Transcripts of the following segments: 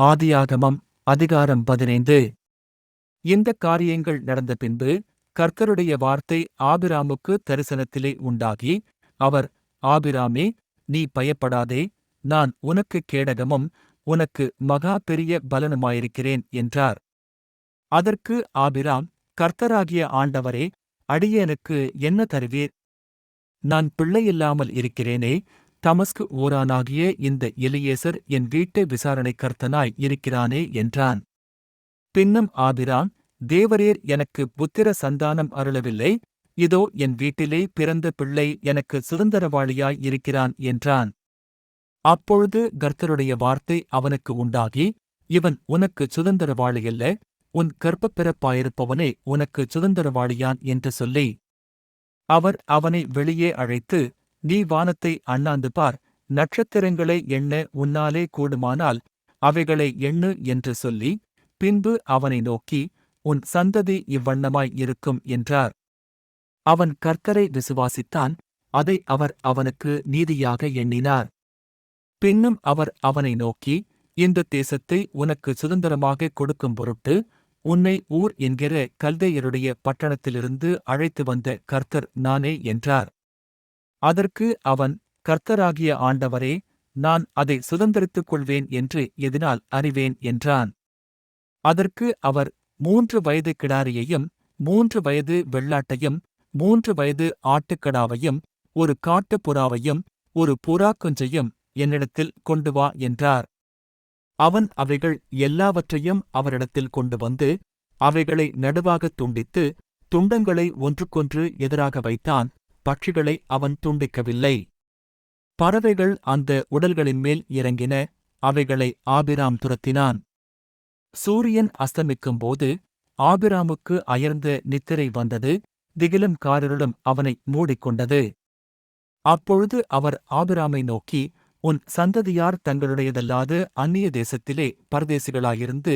ஆதியாகமம் அதிகாரம் பதினைந்து. இந்த காரியங்கள் நடந்த பின்பு கர்த்தருடைய வார்த்தை ஆபிராமுக்கு தரிசனத்திலே உண்டாகி அவர் ஆபிராமே நீ பயப்படாதே நான் உனக்கு கேடகமும் உனக்கு மகா பெரிய பலனுமாயிருக்கிறேன் என்றார். அதற்கு ஆபிராம் கர்த்தராகிய ஆண்டவரே அடியேனுக்கு என்ன தருவீர்? நான் பிள்ளையில்லாமல் இருக்கிறேனே தமஸ்கு ஊரானாகிய இந்த எலியேசர் என் வீட்டை விசாரணை கர்த்தனாய் இருக்கிறானே என்றான். பின்னும் ஆபிரான் தேவரீர் எனக்கு புத்திர சந்தானம் அருளவில்லை. இதோ என் வீட்டிலே பிறந்த பிள்ளை எனக்கு சுதந்திரவாளியாய் இருக்கிறான் என்றான். அப்பொழுது கர்த்தருடைய வார்த்தை அவனுக்கு உண்டாகி இவன் உனக்கு சுதந்திரவாளியல்ல உன் கர்ப்பப் பிறப்பாயிருப்பவனே உனக்கு சுதந்திரவாளியான் என்று சொல்லி அவர் அவனை வெளியே அழைத்து நீ வானத்தை அண்ணாந்து பார் நட்சத்திரங்களை எண்ண உன்னாலே கூடுமானால் அவைகளை எண்ணு என்று சொல்லி பின்பு அவனை நோக்கி உன் சந்ததி இவ்வண்ணமாய் இருக்கும் என்றார். அவன் கர்த்தரை விசுவாசித்தான் அதை அவர் அவனுக்கு நீதியாக எண்ணினார். பின்னும் அவர் அவனை நோக்கி இந்த தேசத்தை உனக்கு சுதந்திரமாக கொடுக்கும் பொருட்டு உன்னை ஊர் என்கிற கல்தையருடைய பட்டணத்திலிருந்து அழைத்து வந்த கர்த்தர் நானே என்றார். அதற்கு அவன் கர்த்தராகிய ஆண்டவரே நான் அதை சுதந்திரித்துக் கொள்வேன் என்று எதினால் அறிவேன் என்றான். அதற்கு அவர் மூன்று வயது கிடாரியையும் மூன்று வயது வெள்ளாட்டையும் மூன்று வயது ஆட்டுக்கடாவையும் ஒரு காட்டுப் புறாவையும் ஒரு புறா குஞ்சையும் என்னிடத்தில் கொண்டு வா என்றார். அவன் அவைகள் எல்லாவற்றையும் அவரிடத்தில் கொண்டு வந்து அவைகளை நடுவாகத் துண்டித்து துண்டங்களை ஒன்றுக்கொன்று எதிராக வைத்தான். பட்சிகளை அவன் துண்டிக்கவில்லை. பறவைகள் அந்த உடல்களின் மேல் இறங்கின அவைகளை ஆபிராம் துரத்தினான். சூரியன் அஸ்தமிக்கும்போது ஆபிராமுக்கு அயர்ந்த நித்திரை வந்தது திகிலும் காரருடன் அவனை மூடிக்கொண்டது. அப்பொழுது அவர் ஆபிராமை நோக்கி உன் சந்ததியார் தங்களுடையதல்லாது அந்நிய தேசத்திலே பரதேசிகளாயிருந்து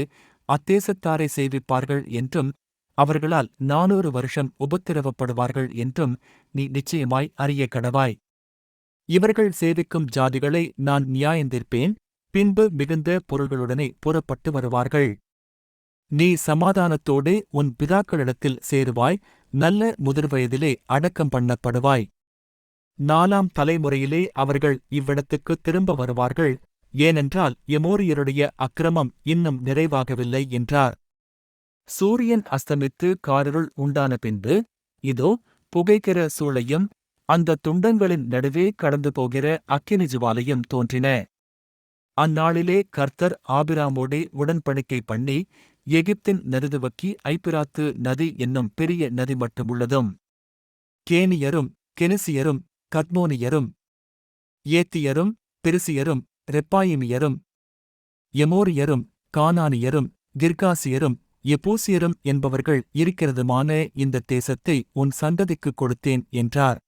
அத்தேசத்தாரை சேவிப்பார்கள் என்றும் அவர்களால் நானூறு வருஷம் உபத்திரவப்படுவார்கள் என்றும் நீ நிச்சயமாய் அறிய கடவாய். இவர்கள் சேவிக்கும் ஜாதிகளை நான் நியாயந்திருப்பேன் பின்பு மிகுந்த பொருள்களுடனே புறப்பட்டு வருவார்கள். நீ சமாதானத்தோடே உன் பிதாக்களிடத்தில் சேருவாய் நல்ல முதிர்வயதிலே அடக்கம் பண்ணப்படுவாய். நாலாம் தலைமுறையிலே அவர்கள் இவ்விடத்துக்கு திரும்ப வருவார்கள் ஏனென்றால் எமோரியருடைய அக்கிரமம் இன்னும் நிறைவாகவில்லை என்றார். சூரியன் அஸ்தமித்து காரிருள் உண்டான பின்பு இதோ புகைக்கிற சூளையும் அந்த துண்டங்களின் நடுவே கடந்து போகிற அக்கினி ஜுவாலையும் தோன்றின. அந்நாளிலே கர்த்தர் ஆபிராமோடே உடன்படிக்கை பண்ணி எகிப்தின் நெருதுவக்கி ஐப்பிராத்து நதி என்னும் பெரிய நதி மட்டும் உள்ளதும். கேனியரும் கெனிசியரும் கத்மோனியரும் ஏத்தியரும் பெருசியரும் ரெப்பாயிமியரும் எமோரியரும் கானானியரும் கிர்காசியரும் எபூசியரும் என்பவர்கள் இருக்கிறதுமான இந்த தேசத்தை உன் சந்ததிக்குக் கொடுத்தேன் என்றார்.